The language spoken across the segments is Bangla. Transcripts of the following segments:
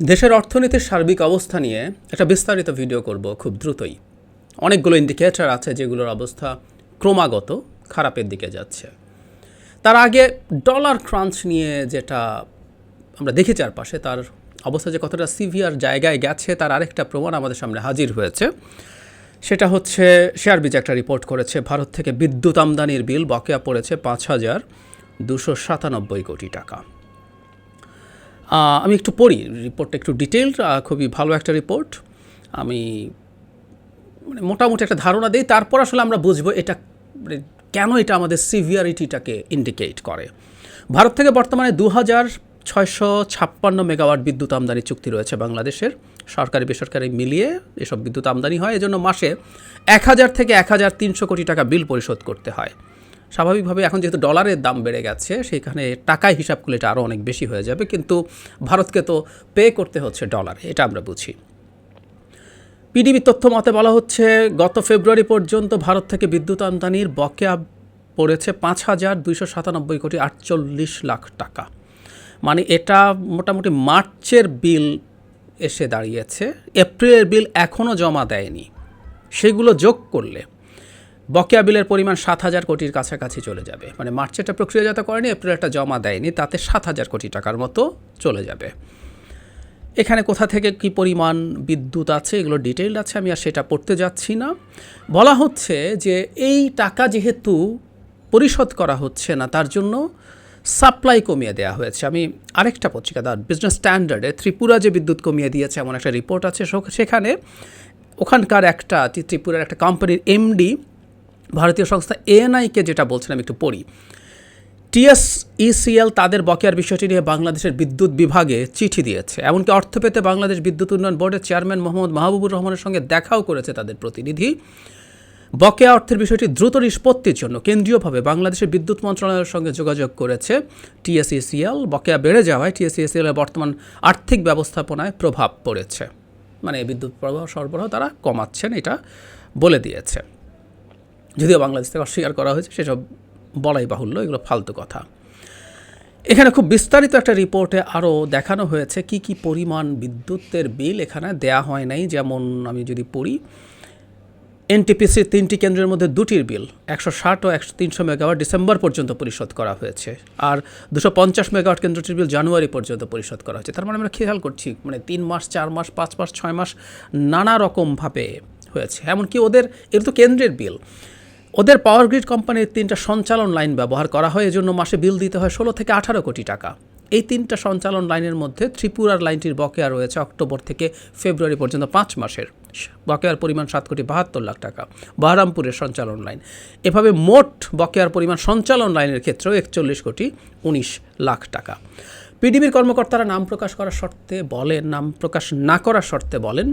দেশের অর্থনীতির সার্বিক অবস্থা নিয়ে একটা বিস্তারিত ভিডিও করব খুব দ্রুতই। অনেকগুলো ইন্ডিকেটর আছে যেগুলোর অবস্থা ক্রমাগত খারাপের দিকে যাচ্ছে। তার আগে ডলার ক্রাঞ্চ নিয়ে যেটা আমরা দেখি চারপাশে, তার অবস্থা যে কতটা সিভিয়ার জায়গায় গেছে, তার আরেকটা প্রমাণ আমাদের সামনে হাজির হয়েছে। সেটা হচ্ছে শেয়ার বিজ একটা রিপোর্ট করেছে, ভারত থেকে বিদ্যুৎ আমদানির বিল বকেয়া পড়েছে পাঁচ হাজার দুশো সাতানব্বই কোটি টাকা। আমি একটু পড়ি রিপোর্টটা একটু ডিটেলড খুবই ভালো একটা রিপোর্ট আমি মানে মোটামুটি একটা ধারণা দিই, তারপর আসলে আমরা বুঝব এটা মানে কেন এটা আমাদের সিভিয়ারিটিটাকে ইন্ডিকেট করে। ভারত থেকে বর্তমানে দু হাজার ছয়শো ছাপ্পান্ন মেগাওয়াট বিদ্যুৎ আমদানি চুক্তি রয়েছে বাংলাদেশের। সরকারি, বেসরকারি মিলিয়ে এসব বিদ্যুৎ আমদানি হয়, এজন্য মাসে এক হাজার থেকে এক হাজার তিনশো কোটি টাকা বিল পরিশোধ করতে হয়। স্বাভাবিকভাবে এখন যেহেতু ডলারের দাম বেড়ে গেছে সেখানে টাকায় হিসাব করলে এটা আরও অনেক বেশি হয়ে যাবে, কিন্তু ভারতকে তো পে করতে হচ্ছে ডলারে, এটা আমরা বুঝি। পিডিবি তথ্য মতে বলা হচ্ছে, গত ফেব্রুয়ারি পর্যন্ত ভারত থেকে বিদ্যুৎ আমদানির বকেয়া পড়েছে পাঁচ হাজার দুইশো সাতানব্বই কোটি আটচল্লিশ লাখ টাকা। মানে এটা মোটামুটি মার্চের বিল এসে দাঁড়িয়েছে, এপ্রিলের বিল এখনও জমা দেয়নি। সেগুলো যোগ করলে বকেয়া বিলের পরিমাণ সাত হাজার কোটির কাছাকাছি চলে যাবে। মানে মার্চেরটা প্রক্রিয়াজাত করেনি এপ্রিলেরটা জমা দেয়নি, তাতে সাত হাজার কোটি টাকার মতো চলে যাবে। এখানে কোথা থেকে কি পরিমাণ বিদ্যুৎ আছে, এগুলো ডিটেইল আছে, আমি আর সেটা পড়তে যাচ্ছি না। বলা হচ্ছে যে এই টাকা যেহেতু পরিশোধ করা হচ্ছে না, তার জন্য সাপ্লাই কমিয়ে দেওয়া হয়েছে। আমি আরেকটা পত্রিকা দা বিজনেস স্ট্যান্ডার্ডে ত্রিপুরা যে বিদ্যুৎ কমিয়ে দিয়েছে, এমন একটা রিপোর্ট আছে। সেখানে ওখানকার একটা, ত্রিপুরার একটা কোম্পানির এমডি ভারতীয় সংস্থা এএনআইকে যেটা বলছেন আমি একটু পড়ি। টিএসইসিএল তাদের বকেয়ার বিষয়টি নিয়ে বাংলাদেশের বিদ্যুৎ বিভাগে চিঠি দিয়েছে। এমনকি অর্থ পেতে বাংলাদেশ বিদ্যুৎ উন্নয়ন বোর্ডের চেয়ারম্যান মোহাম্মদ মাহবুবুর রহমানের সঙ্গে দেখাও করেছে তাদের প্রতিনিধি। বকেয়া অর্থের বিষয়টি দ্রুত নিষ্পত্তির জন্য কেন্দ্রীয়ভাবে বাংলাদেশের বিদ্যুৎ মন্ত্রণালয়ের সঙ্গে যোগাযোগ করেছে টিএসইসিএল। বকেয়া বেড়ে যাওয়ায় টিএসইসিএল এর বর্তমান আর্থিক ব্যবস্থাপনায় প্রভাব পড়েছে। মানে বিদ্যুৎ প্রবাহ সরবরাহ তারা কমাচ্ছেন, এটা বলে দিয়েছে। যদিও বাংলাদেশ থেকে অস্বীকার করা হয়েছে, সেসব বলাই বাহুল্য, এগুলো ফালতু কথা। এখানে খুব বিস্তারিত একটা রিপোর্টে আরও দেখানো হয়েছে কি কি পরিমাণ বিদ্যুতের বিল এখানে দেয়া হয় নাই, যেমন আমি যদি পড়ি, এনটিপিসির তিনটি কেন্দ্রের মধ্যে দুটির বিল, একশো ষাট ও একশো তিনশো মেগাওয়াট ডিসেম্বর পর্যন্ত পরিশোধ করা হয়েছে, আর দুশো পঞ্চাশ মেগাওয়াট কেন্দ্রটির বিল জানুয়ারি পর্যন্ত পরিশোধ করা হয়েছে। তার মানে আমরা খেয়াল করছি মানে তিন মাস, চার মাস, পাঁচ মাস, ছয় মাস নানা রকমভাবে হয়েছে। এমনকি ওদের এগুলো তো কেন্দ্রের বিল। ওদের পাওয়ার গ্রিড কোম্পানির তিনটা সঞ্চালন লাইন ব্যবহার করা হয়। এজন্য মাসে বিল দিতে হয় ষোলো থেকে আঠারো কোটি টাকা। এই তিনটা সঞ্চালন লাইনের মধ্যে ত্রিপুরার লাইনটির বকেয়া রয়েছে অক্টোবর থেকে ফেব্রুয়ারি পর্যন্ত পাঁচ মাসের। বকেয়ার পরিমাণ সাত কোটি বাহাত্তর লাখ টাকা। বাহারামপুরের সঞ্চালন লাইন এভাবে মোট বকেয়ার পরিমাণ সঞ্চালন লাইনের ক্ষেত্রেও একচল্লিশ কোটি উনিশ লাখ টাকা। পিডিবির কর্মকর্তারা নাম প্রকাশ করার শর্তে বলেন, নাম প্রকাশ না করার শর্তে বলেন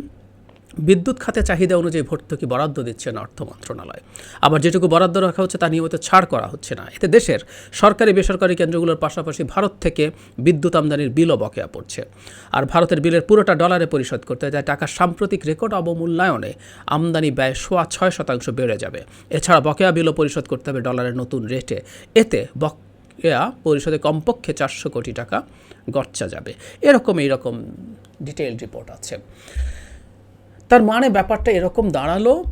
বিদ্যুৎ খাতে চাহিদা অনুযায়ী ভর্তুকি বরাদ্দ দিচ্ছে না অর্থ মন্ত্রণালয়। আবার যেটুকু বরাদ্দ রাখা হচ্ছে তা নিয়মিত ছাড় করা হচ্ছে না। এতে দেশের সরকারি, বেসরকারি কেন্দ্রগুলোর পাশাপাশি ভারত থেকে বিদ্যুৎ আমদানির বিলও বকেয়া পড়ছে। আর ভারতের বিলের পুরোটা ডলারে পরিশোধ করতে তাই টাকার সাম্প্রতিক রেকর্ড অবমূল্যায়নে আমদানি ব্যয় সোয়া ছয় শতাংশ বেড়ে যাবে। এছাড়া বকেয়া বিলও পরিশোধ করতে হবে ডলারের নতুন রেটে। এতে বকেয়া পরিশোধে কমপক্ষে চারশো কোটি টাকা গচ্চা যাবে। এরকম, এইরকম ডিটেইল রিপোর্ট আছে। তার মানে ব্যাপারটা এরকম দাঁড়াল,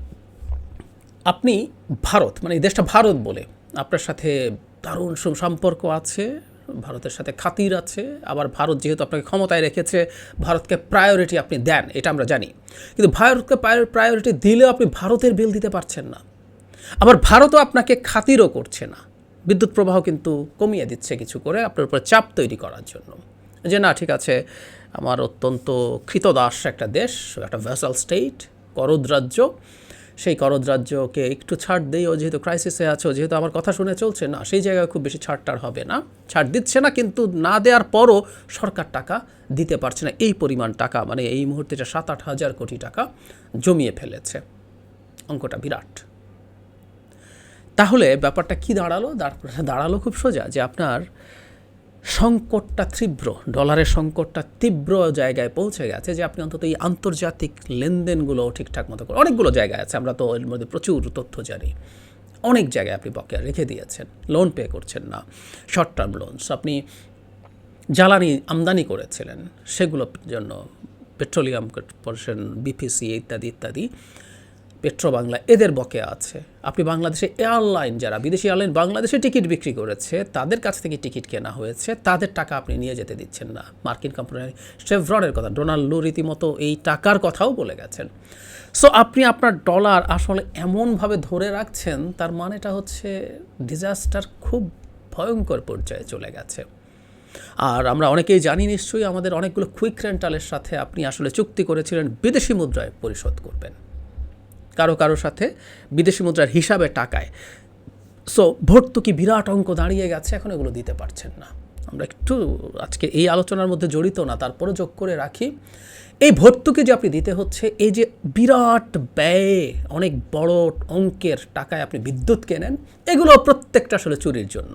আপনি ভারত মানে এই দেশটা ভারত বলে, আপনার সাথে দারুণ সু- সম্পর্ক আছে, ভারতের সাথে খাতির আছে, আবার ভারত যেহেতু আপনাকে ক্ষমতায় রেখেছে, ভারতকে প্রায়োরিটি আপনি দেন, এটা আমরা জানি। কিন্তু ভারতকে প্রায়োরিটি দিলেও আপনি ভারতের বিল দিতে পারছেন না। আবার ভারতও আপনাকে খাতিরও করছে না। বিদ্যুৎ প্রবাহ কিন্তু কমিয়ে দিচ্ছে কিছু করে, আপনার উপর চাপ তৈরি করার জন্য। যে না, ঠিক আছে, আমার অত্যন্ত কৃতদাস একটা দেশ, একটা ভ্যাসাল স্টেট করদ রাজ্য। সেই করদ রাজ্যকে একটু ছাড় দেই, ও যেহেতু ক্রাইসিসে আছো যেহেতু আমার কথা শুনে চলছে, না, সেই জায়গায় খুব বেশি ছাড়টার হবে না। ছাড় দিচ্ছে না, কিন্তু না দেওয়ার পরও সরকার টাকা দিতে পারছে না। এই পরিমাণ টাকা মানে এই মুহূর্তে এটা সাত, আট হাজার কোটি টাকা জমিয়ে ফেলেছে। অঙ্কটা বিরাট। তাহলে ব্যাপারটা কি দাঁড়াল? দাঁড়াল খুব সোজা যে আপনার সংকটটা তীব্র, ডলারের সংকটটা তীব্র জায়গায় পৌঁছে গেছে যে আপনি অন্তত এই আন্তর্জাতিক লেনদেনগুলো ঠিকঠাক মতো করে অনেকগুলো জায়গায় আছে, আমরা তো এর মধ্যে প্রচুর তথ্য জানি। অনেক জায়গায় আপনি বকেয়া রেখে দিয়েছেন লোন পে করছেন না শর্ট টার্ম লোনস আপনি জ্বালানি আমদানি করেছিলেন, সেগুলোর জন্য পেট্রোলিয়াম কর্পোরেশন বিপিসি ইত্যাদি ইত্যাদি। পেট্রো বাংলা এদের বকেয়া আছে। আপনি বাংলাদেশে এয়ারলাইন যারা, বিদেশি এয়ারলাইন বাংলাদেশে টিকিট বিক্রি করেছে, তাদের কাছ থেকে টিকিট কেনা হয়েছে, তাদের টাকা আপনি নিয়ে যেতে দিচ্ছেন না। মার্কিন কোম্পানি শেভরনের কথা, ডোনাল্ড লু রীতিমতো এই টাকার কথাও বলে গেছেন। সো আপনি আপনার ডলার আসলে এমনভাবে ধরে রাখছেন, তার মানেটা হচ্ছে ডিজাস্টার খুব ভয়ঙ্কর পর্যায়ে চলে গেছে। আর আমরা অনেকেই জানি নিশ্চয়ই, আমাদের অনেকগুলো কুইক রেন্টালের সাথে আপনি আসলে চুক্তি করেছিলেন, বিদেশি মুদ্রায় পরিশোধ করবেন। কারও কারও সাথে বিদেশি মুদ্রার হিসাবে টাকায়। সো ভর্তুকি বিরাট অঙ্ক দাঁড়িয়ে গেছে, এখন এগুলো দিতে পারছেন না। আমরা একটু আজকে এই আলোচনার মধ্যে জড়িত না, তারপরে যোগ করে রাখি। এই ভর্তুকি যে আপনি দিতে হচ্ছে, এই যে বিরাট ব্যয়ে অনেক বড় অঙ্কের টাকায় আপনি বিদ্যুৎ কেনেন, এগুলো প্রত্যেকটা আসলে চুরির জন্য।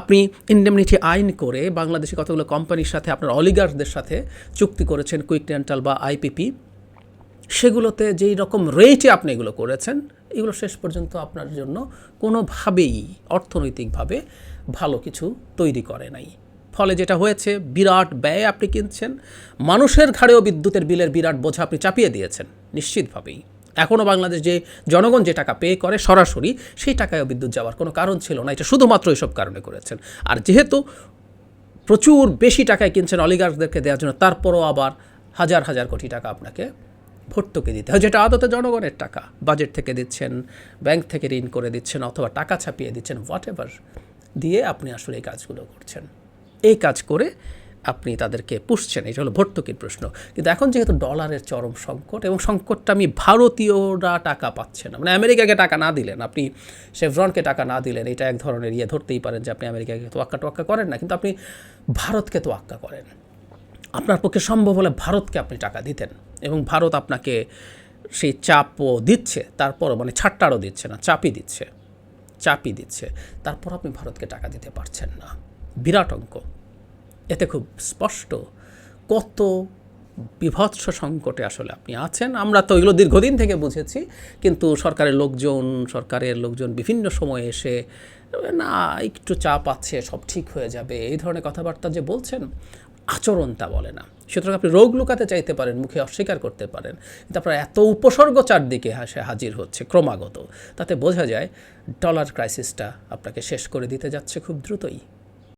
আপনি ইন্ডেমনিটি আইন করে বাংলাদেশি কতগুলো কোম্পানির সাথে আপনার অলিগার্সদের সাথে চুক্তি করেছেন কুইক রেন্টাল বা আইপিপি সেগুলোতে যেই রকম রেটে আপনি এগুলো করেছেন, এগুলো শেষ পর্যন্ত আপনার জন্য কোনোভাবেই অর্থনৈতিকভাবে ভালো কিছু তৈরি করে নাই। ফলে যেটা হয়েছে, বিরাট ব্যয় আপনি কিনছেন, মানুষের ঘাড়েও বিদ্যুতের বিলের বিরাট বোঝা আপনি চাপিয়ে দিয়েছেন, নিশ্চিতভাবেই। এখনও বাংলাদেশ যে জনগণ যে টাকা পে করে সরাসরি, সেই টাকায়ও বিদ্যুৎ যাওয়ার কোনো কারণ ছিল না। এটা শুধুমাত্র এইসব কারণে করেছেন। আর যেহেতু প্রচুর বেশি টাকায় কিনছেন অলিগার্সদেরকে দেওয়ার জন্য, তারপরও আবার হাজার হাজার কোটি টাকা আপনাকে ভর্তুকি দিতে হয়, যেটা আদতে জনগণের টাকা। বাজেট থেকে দিচ্ছেন, ব্যাংক থেকে ঋণ করে দিচ্ছেন, অথবা টাকা ছাপিয়ে দিচ্ছেন হোয়াট এভার দিয়ে আপনি আসলে এই কাজগুলো করছেন। এই কাজ করে আপনি তাদেরকে পুষছেন, এটা হলো ভর্তুকির প্রশ্ন। কিন্তু এখন যেহেতু ডলারের চরম সংকট এবং সংকটটা আমি ভারতীয়রা টাকা পাচ্ছে না মানে আমেরিকাকে টাকা না দিলেন, আপনি শেভরনকে টাকা না দিলেন, এটা এক ধরনের ইয়ে ধরতেই পারেন যে আপনি আমেরিকাকে তোয়াক্কা টোয়াক্কা করেন না, কিন্তু আপনি ভারতকে তোয়াক্কা করেন। আপনার পক্ষে সম্ভব হলে ভারতকে আপনি টাকা দিতেন। এবং ভারত আপনাকে সেই চাপও দিচ্ছে, তারপরও মানে ছাট্টারও দিচ্ছে না, চাপই দিচ্ছে চাপই দিচ্ছে। তারপর আপনি ভারতকে টাকা দিতে পারছেন না। বিরাট অঙ্ক। এতে খুব স্পষ্ট কত বিভৎস সংকটে আসলে আপনি আছেন। আমরা তো এগুলো দীর্ঘদিন থেকে বুঝেছি, কিন্তু সরকারের লোকজন সরকারের লোকজন বিভিন্ন সময়ে এসে, না, একটু চাপ আছে, সব ঠিক হয়ে যাবে। এই ধরনের কথাবার্তা যে বলছেন, আচরণ তা বলে না। সুতরাং আপনি রোগ লুকাতে চাইতে পারেন, মুখে অস্বীকার করতে পারেন, কিন্তু আপনার এত উপসর্গ চারদিকে হাসে হাজির হচ্ছে ক্রমাগত। তাতে বোঝা যায়, ডলার ক্রাইসিসটা আপনাকে শেষ করে দিতে যাচ্ছে খুব দ্রুতই।